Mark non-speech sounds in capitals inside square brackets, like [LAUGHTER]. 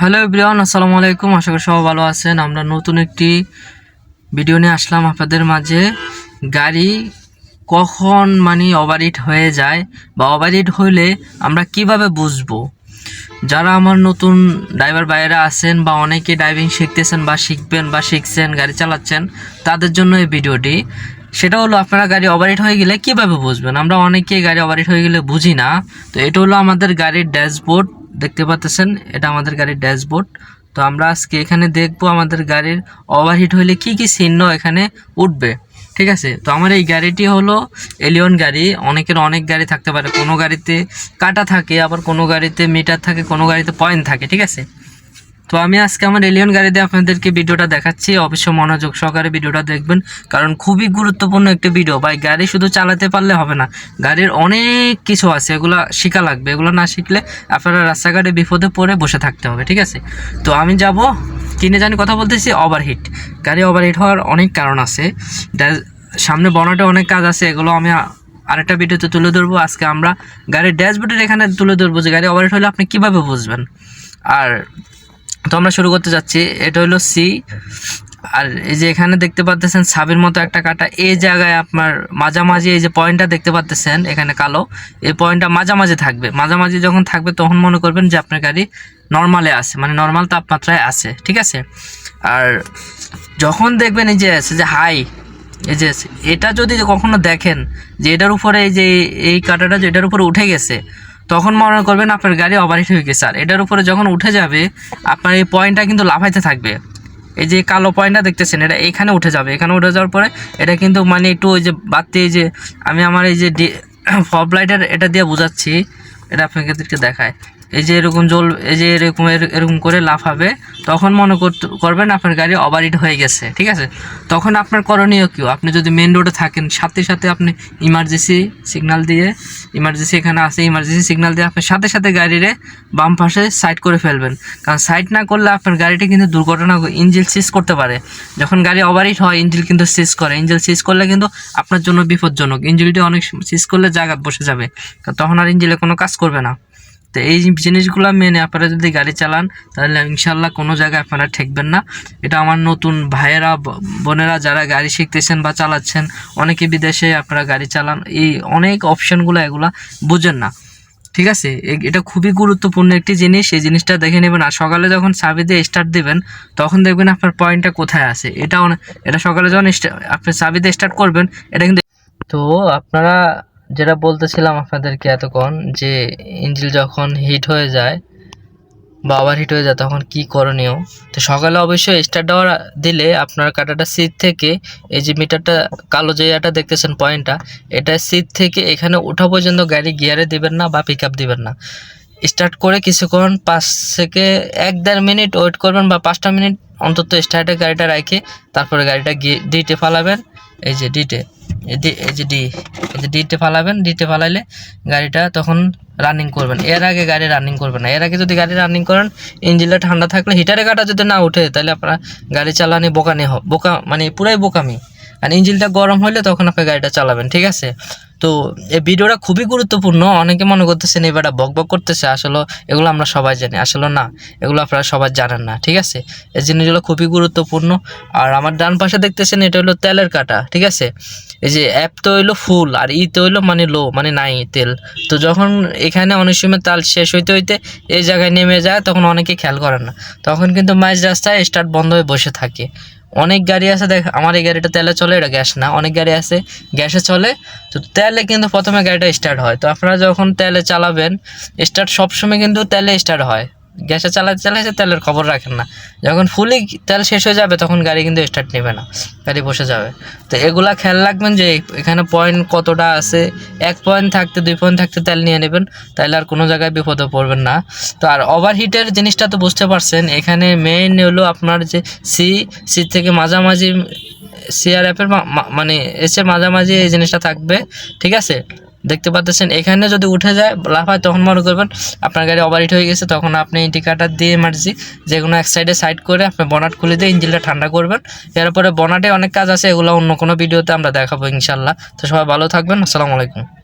Hello everyone আসসালামু আলাইকুম। আশা করি সবাই ভালো আছেন। আমরা নতুন একটি ভিডিও নিয়ে আসলাম আপনাদের মাঝে। গাড়ি কখন মানে ওভারহিট হয়ে যায় বা ওভারহিট হলে আমরা কীভাবে বুঝব? যারা আমার নতুন ড্রাইভার ভাইয়েরা আছেন বা অনেকে ড্রাইভিং শিখতেছেন বা শিখবেন বা শিখছেন, গাড়ি চালাচ্ছেন, তাদের জন্য এই ভিডিওটি সেটা হলো আপনারা গাড়ি ওভারহিট হয়ে গেলে কীভাবে বুঝবেন? আমরা অনেকে গাড়ি ওভারহিট হয়ে গেলে বুঝি না। তো এটা হলো আমাদের গাড়ির ড্যাশবোর্ড দেখতে পাচ্ছেন এটা আমাদের গাড়ির ড্যাশবোর্ড। তো আমরা আজকে এখানে দেখব আমাদের গাড়ির ওভারহিট হলে কি কি চিহ্ন এখানে উঠবে, ঠিক আছে? তো আমার এই গাড়িটি হলো এলিয়ন গাড়ি। অনেকের অনেক গাড়ি থাকতে পারে। কোনো গাড়িতে কাটা থাকে, আবার কোনো গাড়িতে মিটার থাকে, কোনো গাড়িতে পয়েন্ট থাকে, ঠিক আছে? তো আমি আজকে আমার এলিয়ন গাড়িতে আপনাদেরকে ভিডিওটা দেখাচ্ছি। অবশ্যই মনোযোগ সহকারে ভিডিওটা দেখবেন, কারণ খুবই গুরুত্বপূর্ণ একটি ভিডিও ভাই, গাড়ি শুধু চালাতে পারলে হবে না, গাড়ির অনেক কিছু আছে, এগুলো শেখা লাগবে। এগুলো না শিখলে আপনারা রাস্তাঘাটে বিপদে পড়ে বসে থাকতে হবে, ঠিক আছে? তো আমি যাব কিনে জানি কথা বলতেছি? ওভারহিট গাড়ি ওভারহিট হওয়ার অনেক কারণ আছে। সামনে বনাটে অনেক কাজ আছে, এগুলো আমি আরেকটা ভিডিওতে তুলে ধরবো। আজকে আমরা গাড়ির ড্যাশবোর্ডের এখানে তুলে ধরবো যে গাড়ি ওভারহিট হলে আপনি কীভাবে বুঝবেন। আর তো আমরা শুরু করতে যাচ্ছি। এটা হলো সি। আর এই যে এখানে দেখতে পাচ্তেছেন সাবির মতো একটা কাটা। এই জায়গায় আপনার মাঝামাঝি এই যে পয়েন্টটা দেখতে পাচ্তেছেন এখানে কালো। এই পয়েন্টটা মাঝামাঝি থাকবে। মাঝামাঝি যখন থাকবে তখন মনে করবেন যে আপনার গাড়ি নর্মালে আছে মানে নর্মাল তাপমাত্রায় আছে, ঠিক আছে? আর যখন দেখবেন এই যে আছে যে হাই, এই যে এটা যদি কখনো দেখেন যে এটার উপরে এই যে এই কাঁটাটা যে এটার উপরে উঠে গেছে তখন মনে করবেন আপনার গাড়ি ওভারহিট হয়ে গেছে। আর এটার উপরে যখন উঠে যাবে, আপনার এই পয়েন্টটা কিন্তু লাফাইতে থাকবে। এই যে কালো পয়েন্টটা দেখতেছেন, এটা এখানে উঠে যাবে। এখানে উঠে যাওয়ার পরে এটা কিন্তু মানে একটু ওই যে বাড়তি এই যে, আমি আমার এই যে [COUGHS] ফব লাইটার এটা দিয়ে বোঝাচ্ছি। এটা আপনাদেরকে দেখায়। এই যে এরকম জল, এই যে এরকম এর- এরকম করে লাফাবে, তখন মনে করবেন আপনার গাড়ি ওভারহিট হয়ে গেছে, ঠিক আছে? তখন আপনার করণীয় কী? আপনি যদি মেন রোডে থাকেন, সাথে সাথে আপনি ইমার্জেন্সি সিগনাল দিয়ে ইমার্জেন্সি এখানে আছে ইমার্জেন্সি সিগনাল দিয়ে আপনি সাথে সাথে গাড়িরে বাম পাশে সাইড করে ফেলবেন। কারণ সাইড না করলে আপনার গাড়িটা কিন্তু দুর্ঘটনা ইঞ্জিল সিজ করতে পারে। যখন গাড়ি ওভারহিট হয় ইঞ্জিল কিন্তু সিজ করে। ইঞ্জিল সিজ করলে কিন্তু আপনার জন্য বিপজ্জনক। ইঞ্জিলটি অনেক সিজ করলে জায়গাত বসে যাবে। তখন আর ইঞ্জিলে কোনো কাজ করবে না। তো এই জিনিসগুলো মেনে আপনারা যদি গাড়ি চালান, তাহলে ইনশাল্লাহ কোনো জায়গায় আপনারা ঠেকবেন না। এটা আমার নতুন ভাইয়েরা বোনেরা যারা গাড়ি শিখতেছেন বা চালাচ্ছেন, অনেকে বিদেশে আপনারা গাড়ি চালান, এই অনেক অপশনগুলো এগুলা বুঝেন না। ঠিক আছে? এটা খুবই গুরুত্বপূর্ণ একটি জিনিস, এই জিনিসটা দেখে নেবেন। আর সকালে যখন চাবি দিয়ে স্টার্ট দিবেন, তখন দেখবেন আপনার পয়েন্টটা কোথায় আছে। এটা এটা সকালে যখন আপনি চাবি দিয়ে স্টার্ট করবেন, এটা কিন্তু তো আপনারা যেটা বলতেছিলাম আপনাদেরকে এতক্ষণ, যে ইঞ্জিল যখন হিট হয়ে যায় বা ওভার হিট হয়ে যায় তখন কি করণীয়? তো সকালে অবশ্যই স্টার্ট দেওয়ার দিলে আপনার কাটাটা সিট থেকে এই যে মিটারটা কালো যে দেখতেছেন পয়েন্টটা এটা সিট থেকে এখানে ওঠা পর্যন্ত গাড়ি গিয়ারে দিবেন না বা পিক আপ দিবেন না। স্টার্ট করে কিছুক্ষণ পাঁচ থেকে এক দেড় মিনিট ওয়েট করবেন বা পাঁচটা মিনিট অন্তত স্টার্টে গাড়িটা রেখে তারপরে গাড়িটা গিয়ে ডিটে ফালাবেন। এই যে ডিটে এই যে ডি যে ডিটে ফালাবেন ডিতে ফালাইলে গাড়িটা তখন রানিং করবেন। এর আগে গাড়ি রানিং করবেন না। এর আগে যদি গাড়ি রানিং করেন ইঞ্জিনটা ঠান্ডা থাকলে হিটারে কাটা যদি না উঠে, তাহলে আপনার গাড়ি চালানি বোকানি হোক বোকা মানে পুরাই বোকামি। আর ইঞ্জিনটা গরম হলে তখন আপনি গাড়িটা চালাবেন, ঠিক আছে? তো এই ভিডিওটা খুবই গুরুত্বপূর্ণ। অনেকে মনে করতেছেন এই বেটা বক বক করতেছে, আসলে এগুলো আমরা সবাই জানি, আসলে না, এগুলো আপনারা সবাই জানেন না, ঠিক আছে? এই জিনিসগুলো খুবই গুরুত্বপূর্ণ। আর আমার ডান পাশে দেখতেছেন এটা হলো তেলের কাটা, ঠিক আছে? এই যে অ্যাপ তো হইল ফুল আর ই তো হইল মানে লো মানে নাই তেল। তো যখন এখানে অনেক সময় তাল শেষ হইতে হইতে এই জায়গায় নেমে যায়, তখন অনেকে খেয়াল করেন না। তখন কিন্তু মাঝ রাস্তায় স্টার্ট বন্ধ হয়ে বসে থাকে। অনেক গাড়ি আছে, দেখ, আমার এই গাড়িটা তেলে চলে, এটা গ্যাস না। অনেক গাড়ি আছে, গ্যাসে চলে। তো তেলে কিন্তু প্রথমে গাড়িটা স্টার্ট হয়। তো আপনারা যখন তেলে চালাবেন স্টার্ট সবসময় কিন্তু তেলে স্টার্ট হয়। গ্যাসে চালাতে চালাতে তেলের খবর রাখেন না। যখন ফুলি তেল শেষ হয়ে যাবে, তখন গাড়ি কিন্তু স্টার্ট নেবে না। গাড়ি বসে যাবে। তো এগুলা খেয়াল রাখবেন যে, এখানে পয়েন্ট কতটা আছে? এক পয়েন্ট থাকতে, দুই পয়েন্ট থাকতে তেল নিয়ে নেবেন। তাহলে আর কোনো জায়গায় বিপদে পড়বেন না। তো আর ওভারহিটের জিনিসটা তো বুঝতে পারছেন, এখানে মেইন হলো আপনার যে সি সি থেকে মাঝামাঝি সিআরএফের মানে এসে মাঝামাঝি এই জিনিসটা থাকবে। ঠিক আছে? দেখতে পাচ্ছেন, এখানে যদি উঠে যায়, লাফায় তখন মনে করবেন আপনার গাড়ি ওভারহিট হয়ে গেছে, তখন আপনি ইন্ডিকেটার দিয়ে ইমার্জি যে কোনো এক সাইডে সাইড করে আপনি বনাট খুলে দিয়ে ইঞ্জিনটা ঠান্ডা করবেন। এরপরে বনাটে অনেক কাজ আছে, এগুলো অন্য কোনো ভিডিওতে আমরা দেখাবো ইনশাল্লাহ তো সবাই ভালো থাকবেন, আসসালামু আলাইকুম।